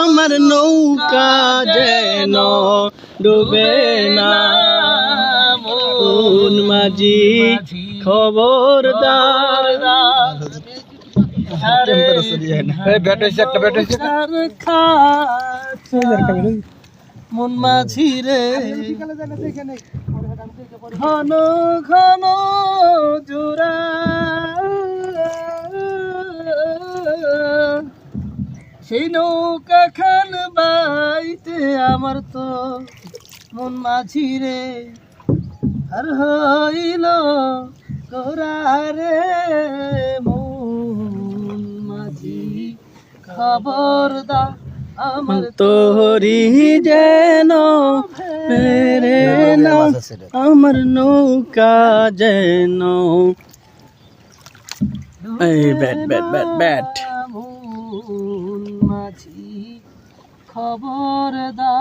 আমার নৌকা যেন ডুবে না। মন মাঝি খবরদার? ব্যাট হয়েছে। মন মাঝি রে। ঘন ঘন জোড়া সেই নৌকা খান বাইতে আমার তো মন মাঝি রে। আর হইল গোরা রে মন মাঝি। খবরদা আমার তোরি যেন ফেরে না আমার নৌকা যেন এই ব্যাট ব্যাট ব্যাট ব্যাট। মাঝি খবর দা